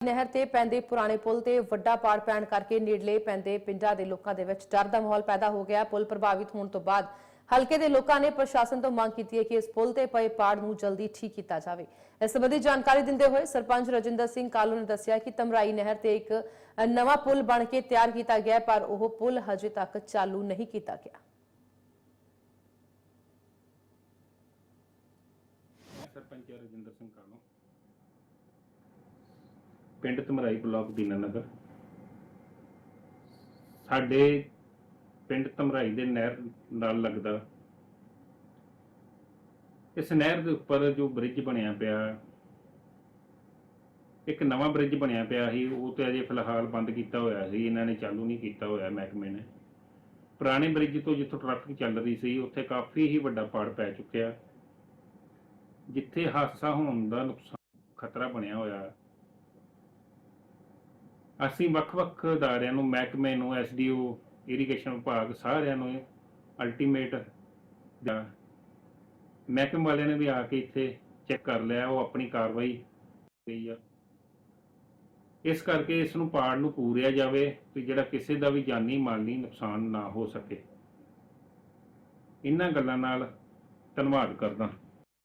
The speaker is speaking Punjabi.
ਨਹਿਰ ਤੇ ਪੈਂਦੇ ਪੁਰਾਣੇ ਪੁਲ ਤੇ ਵੱਡਾ ਪਾੜ ਪੈਣ ਕਰਕੇ ਨੇੜਲੇ ਪੈਂਦੇ ਪਿੰਡਾਂ ਦੇ ਲੋਕਾਂ ਦੇ ਵਿੱਚ ਡਰ ਦਾ ਮਾਹੌਲ ਪੈਦਾ ਹੋ ਗਿਆ। ਪੁਲ ਪ੍ਰਭਾਵਿਤ ਹੋਣ ਤੋਂ ਬਾਅਦ ਹਲਕੇ ਦੇ ਲੋਕਾਂ ਨੇ ਪ੍ਰਸ਼ਾਸਨ ਤੋਂ ਮੰਗ ਕੀਤੀ ਹੈ ਕਿ ਇਸ ਪੁਲ ਤੇ ਪਏ ਪਾੜ ਨੂੰ ਜਲਦੀ ਠੀਕ ਕੀਤਾ ਜਾਵੇ। ਇਸ ਸੰਬੰਧੀ ਜਾਣਕਾਰੀ ਦਿੰਦੇ ਹੋਏ ਸਰਪੰਚ ਰਜਿੰਦਰ ਸਿੰਘ ਕਾਲੂ ਨੇ ਦੱਸਿਆ ਕਿ ਤਮਰਾਈ ਨਹਿਰ ਤੇ ਇੱਕ ਨਵਾਂ ਪੁਲ ਬਣ ਕੇ ਤਿਆਰ ਕੀਤਾ ਗਿਆ, ਪਰ ਉਹ ਪੁਲ ਹਜੇ ਤੱਕ ਚਾਲੂ ਨਹੀਂ ਕੀਤਾ ਗਿਆ। ਸਰਪੰਚ ਰਜਿੰਦਰ ਸਿੰਘ ਕਾਲੋ। ਪਿੰਡ ਤਮਰਾਈ ਬਲਾਕ ਦੀਨਾਨਗਰ। ਸਾਡੇ ਪਿੰਡ ਤਮਰਾਈ ਦੇ ਨਹਿਰ ਨਾਲ ਲੱਗਦਾ। ਇਸ ਨਹਿਰ ਦੇ ਉੱਪਰ ਜੋ ਬ੍ਰਿਜ ਬਣਿਆ ਪਿਆ, ਇੱਕ ਨਵਾਂ ਬ੍ਰਿਜ ਬਣਿਆ ਪਿਆ ਸੀ, ਉਹ ਤੇ ਅਜੇ ਫਿਲਹਾਲ ਬੰਦ ਕੀਤਾ ਹੋਇਆ ਸੀ, ਇਹਨਾਂ ਨੇ ਚਾਲੂ ਨਹੀਂ ਕੀਤਾ ਹੋਇਆ ਮਹਿਕਮੇ ਨੇ। ਪੁਰਾਣੇ ਬ੍ਰਿਜ ਤੋਂ ਜਿੱਥੋਂ ਟ੍ਰੈਫਿਕ ਚੱਲ ਰਹੀ ਸੀ, ਉੱਥੇ ਕਾਫੀ ਹੀ ਵੱਡਾ ਪਾੜ ਪੈ ਚੁੱਕਿਆ, ਜਿੱਥੇ ਹਾਦਸਾ ਹੋਣ ਦਾ ਨੁਕਸਾਨ, ਖਤਰਾ ਬਣਿਆ ਹੋਇਆ। ਅਸੀਂ ਵੱਖ-ਵੱਖ ਅਦਾਰਿਆਂ ਨੂੰ, ਮਹਿਕਮੇ ਨੂੰ ਐਸਡੀਓ ਇਰੀਗੇਸ਼ਨ ਵਿਭਾਗ ਸਾਰਿਆਂ ਨੂੰ ਅਲਟੀਮੇਟ ਦਾ ਮਹਿਕਮੇ ਵਾਲਿਆਂ ਨੇ ਵੀ ਆ ਕੇ ਇੱਥੇ ਚੈੱਕ ਕਰ ਲਿਆ, ਉਹ ਆਪਣੀ ਕਾਰਵਾਈ ਗਈ ਆ। ਇਸ ਕਰਕੇ ਇਸ ਨੂੰ ਪਾੜ ਨੂੰ ਪੂਰਿਆ ਜਾਵੇ ਤੇ ਜਿਹੜਾ ਕਿਸੇ ਦਾ ਵੀ ਜਾਨੀ ਮਾਲੀ ਨੁਕਸਾਨ ਨਾ ਹੋ ਸਕੇ। ਇਹਨਾਂ ਗੱਲਾਂ ਨਾਲ ਧੰਨਵਾਦ ਕਰਦਾ।